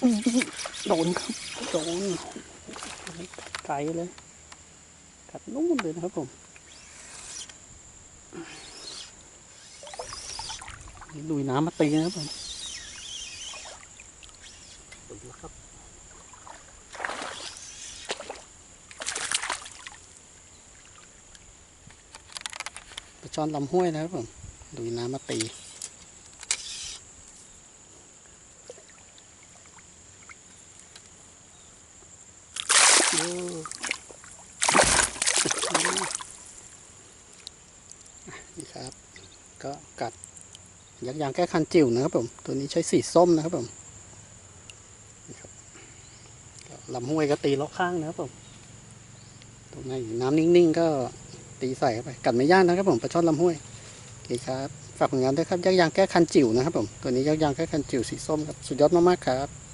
โดนครับ โดนไกลเลย กัดนู่นเลยนะครับผมนี่ลุยน้ำมาตีนะครับผมสุดแล้วครับปลาช่อนลำห้วยนะครับผมลุยน้ำมาตี ดูนี่ครับ ก็กัดยักยางแก้คันจิ๋วนะครับผม ตัวนี้ใช้สีส้มนะครับผมลำห้วยก็ตีล็อกข้างนะครับผม ตรงไหนน้ำนิ่งๆ ก็ตีใส่เข้าไป กัดไม่ยากนะครับผมปลาช่อนลำห้วยโอเคครับ ฝากผลงานด้วยครับยักยางแก้คันจิ๋วนะครับผม ตัวนี้ยักยางแก้คันจิ๋วสีส้มครับ สุดยอดมากๆครับ